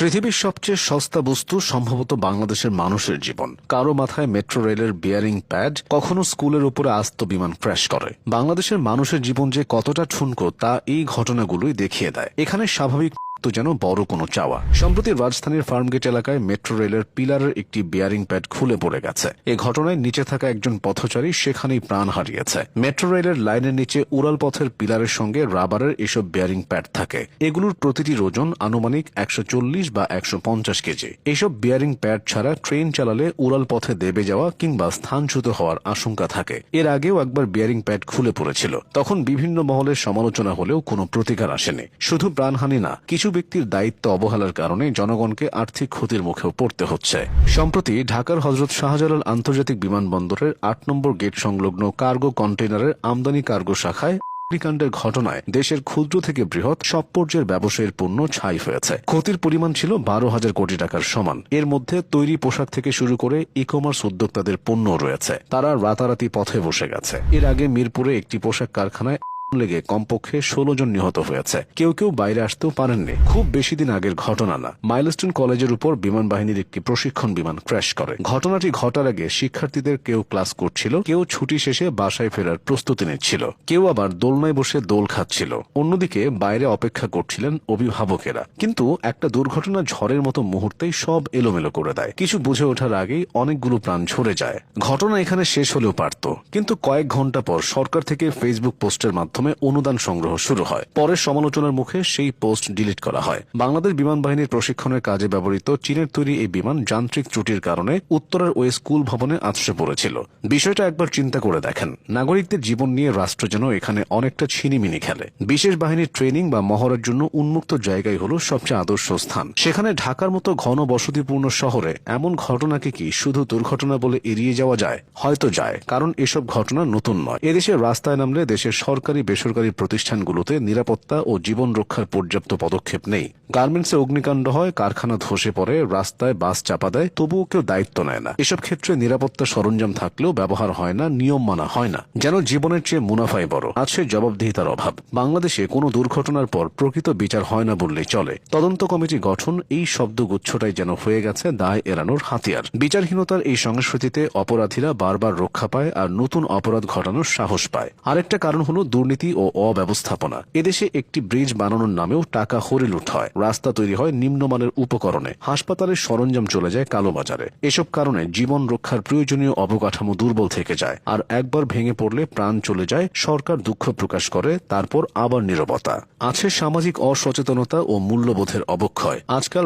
পৃথিবীর সবচেয়ে সস্তা বস্তু সম্ভবত বাংলাদেশের মানুষের জীবন। কারও মাথায় মেট্রো রেলের বিয়ারিং প্যাড কখনো স্কুলের উপরে আস্ত বিমান ক্র্যাশ করে। বাংলাদেশের মানুষের জীবন যে কতটা ঠুনকো তা এই ঘটনাগুলোই দেখিয়ে দেয়। এখানে স্বাভাবিক তো যেন বড় কোনো চাওয়া। সম্প্রতি রাজধানীর ফার্মগেট এলাকায় মেট্রো রেলের পিলারের একটি বিয়ারিং প্যাড খুলে পড়ে গেছে। এ ঘটনায় নিচে থাকা একজন পথচারী সেখানেই প্রাণ হারিয়েছে। মেট্রো রেলের লাইনের নিচে উড়াল পথের পিলারের সঙ্গে রাবারের এসব বিয়ারিং প্যাড থাকে। এগুলোর প্রতিটির ওজন আনুমানিক একশো চল্লিশ বা একশো পঞ্চাশ কেজি। এসব বিয়ারিং প্যাড ছাড়া ট্রেন চালালে উড়াল পথে দেবে যাওয়া কিংবা স্থানচ্যুত হওয়ার আশঙ্কা থাকে। এর আগেও একবার বিয়ারিং প্যাড খুলে পড়েছিল। তখন বিভিন্ন মহলের সমালোচনা হলেও কোনো প্রতিকার আসেনি। শুধু প্রাণহানি না, কিছু ব্যক্তির দায়িত্ব অবহেলার কারণে জনগণকে আর্থিক ক্ষতির মুখেও পড়তে হচ্ছে। সম্প্রতি ঢাকার হজরত শাহজালাল আন্তর্জাতিক বিমানবন্দরের আট নম্বর গেট সংলগ্ন কার্গো কন্টেইনারের আমদানি কার্গো শাখায় অগ্নিকাণ্ডের ঘটনায় দেশের ক্ষুদ্র থেকে বৃহৎ সব পর্যায়ের ব্যবসায়ের পণ্য ছাই হয়েছে। ক্ষতির পরিমাণ ছিল বারো হাজার কোটি টাকার সমান। এর মধ্যে তৈরি পোশাক থেকে শুরু করে ই কমার্স উদ্যোক্তাদের পণ্য রয়েছে। তারা রাতারাতি পথে বসে গেছে। এর আগে মিরপুরে একটি পোশাক কারখানায় লেগে কমপক্ষে ষোলো জন নিহত হয়েছে। কেউ কেউ বাইরে আসতেও পারেননি। খুব বেশি দিন আগের ঘটনা না। মাইলস্টোন কলেজের উপর বিমান বাহিনীর একটি প্রশিক্ষণ বিমান ক্র্যাশ করে। ঘটনাটি ঘটার আগে শিক্ষার্থীদের কেউ ক্লাস করছিল, কেউ ছুটি শেষে বাসায় ফেরার প্রস্তুতি নিচ্ছিল, কেউ আবার দোলনায় বসে দোল খাচ্ছিল। অন্যদিকে বাইরে অপেক্ষা করছিলেন অভিভাবকেরা। কিন্তু একটা দুর্ঘটনা ঝড়ের মতো মুহূর্তেই সব এলোমেলো করে দেয়। কিছু বুঝে ওঠার আগেই অনেকগুলো প্রাণ ঝরে যায়। ঘটনা এখানে শেষ হলেও পারত। কিন্তু কয়েক ঘণ্টা পর সরকার থেকে ফেসবুক পোস্টের মাধ্যমে অনুদান সংগ্রহ শুরু হয়। পরের সমালোচনার মুখে সেই পোস্ট ডিলিট করা হয়। বাংলাদেশ বিমান বাহিনীর প্রশিক্ষণের কাজে ব্যবহৃত চীনের তৈরি এই বিমান যান্ত্রিক ত্রুটির কারণে উত্তরের ওই স্কুল ভবনে আছড়ে পড়েছিল। বিষয়টা একবার চিন্তা করে দেখেন। নাগরিকদের জীবন নিয়ে রাষ্ট্র যেন এখানে অনেকটা ছিনিমিনি খেলে। বিশেষ বাহিনীর ট্রেনিং বা মহড়ার জন্য উন্মুক্ত জায়গায় হলো সবচেয়ে আদর্শ স্থান। সেখানে ঢাকার মতো ঘন বসতিপূর্ণ শহরে এমন ঘটনাকে কি শুধু দুর্ঘটনা বলে এড়িয়ে যাওয়া যায়? হয়তো যায়, কারণ এসব ঘটনা নতুন নয়। এদেশে রাস্তায় নামলে দেশের সরকারি বেসরকারি প্রতিষ্ঠানগুলোতে নিরাপত্তা ও জীবন রক্ষার পর্যাপ্ত পদক্ষেপ নেই। গার্মেন্টসে অগ্নিকাণ্ড হয়, কারখানা ধসে পড়ে, রাস্তায় বাস চাপা দেয়, তবুও কেউ দায়িত্ব নেয় না। এসব ক্ষেত্রে নিরাপত্তা সরঞ্জাম থাকলেও ব্যবহার হয় না, নিয়ম মানা হয় না। যেন জীবনের চেয়ে মুনাফাই বড়। আছে জবাবদিহিতার অভাব। বাংলাদেশে কোনো দুর্ঘটনার পর প্রকৃত বিচার হয় না বললেই চলে। তদন্ত কমিটি গঠন এই শব্দগুচ্ছটাই যেন হয়ে গেছে, দায় এড়ানোর হাতিয়ার। বিচারহীনতার এই সংস্কৃতিতে অপরাধীরা বারবার রক্ষা পায় আর নতুন অপরাধ ঘটানোর সাহস পায়। আরেকটা কারণ হলো দুর্নীতি ও অব্যবস্থাপনা। এদেশে একটি ব্রিজ বানানোর নামেও টাকা হরিলুট হয়। রাস্তা তৈরি হয় নিম্নমানের উপকরণে। হাসপাতালের সরঞ্জাম চলে যায় কালোবাজারে এসব কারণে জীবন রক্ষার প্রয়োজনীয় অবকাঠামো দুর্বল থেকে যায়। আর একবার ভেঙে পড়লে প্রাণ চলে যায়, সরকার দুঃখ প্রকাশ করে, তারপর আবার নিরবতা। আছে সামাজিক অসচেতনতা ও মূল্যবোধের অবক্ষয়। আজকাল